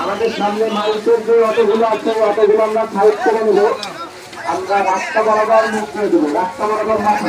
আমাদের সামনে মাইকের যে অতগুলো আছে অতগুলো আমরা সাইড করে নেব। আমরা রাস্তা বরাবর মুখ করে দেবো, রাস্তা বরাবর মাথা।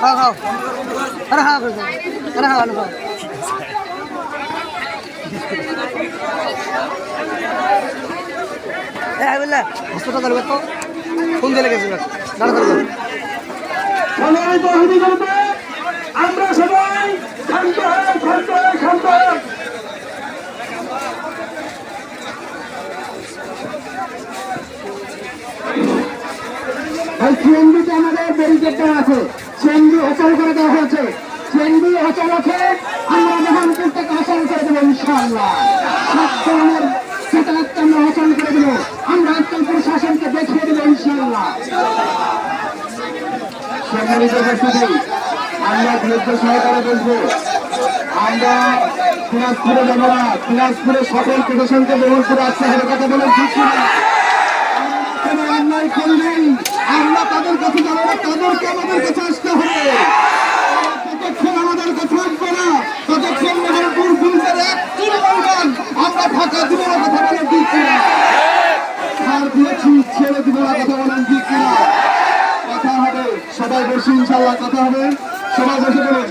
খাও খাও আরে হ্যাঁ করে আরে হ্যাঁ আরে এ বললে হাসপাতাল করবে তো ফোন দিলে গেছে দাঁড়া অতিথিবৃন্দ, আমরা সবাই শান্ত হয়ে শান্ত হয়ে শান্ত হয়ে এই সিএনজিতে আমাদের ব্যারিকেড দেওয়া আছে। সিএনজি অচল করে দেওয়া হয়েছে। সিএনজি অচল আছে। আমরা মেহানপুর থেকে অচল করে দেবো সব ধরনের যাতায়াতকে আমরা অচল করে দেবো। আমরা আজকাল প্রশাসনকে দেখিয়ে দেবো, ইনশাআল্লাহ। সম্মানিত উপস্থিতি আমরা ধৈর্য সহকারে আমরা দিনাজপুরে যাব আমরা তাদের কাছে যাব না তাদেরকে আমাদের কাছে আসতে হবে। ততক্ষণ আমাদের কাছে আসবে না ততক্ষণ মেহেরপুর পুলিশের একটি ময়দান আমরা ফাঁকা দিব না কথা বলে ঠিক না ছাড় দিয়েছি, ছেড়ে দিব না কথা বলেন ঠিক কিনা? কথা হবে, সবাই বসে ইনশাল্লাহ কথা হবে। সবাই বসে বলুন,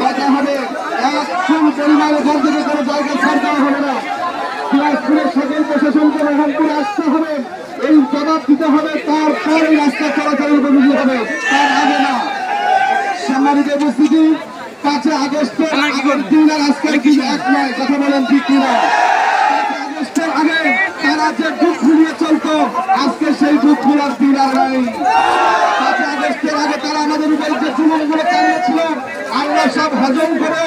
কথা হবে। একজন পরিবারের ঘর থেকে কোনো জায়গা ছাড় দেওয়া হবে না। প্রশাসনকে মেহেরপুরে আসতে হবে। এই জবাব দিতে হবে তারপর এই রাস্তা চলাচলের উপযোগী হবে। তার আগে না। সম্মানিত উপস্থিতি পাঁচে আগস্টে আগের দিন আর আজকের দিন এক নয় কথা বলেন ঠিক কিনা? পাঁচই আগস্টের আগে তারা যে বুক ফুলিয়ে চলতো আজকে সেই বুক ফুলার দিন আর নাই। পাঁচই আগস্টের আগে তারা আমাদের উপর যে জুলুমগুলো চালিয়েছিল আমরা সব হজম করে।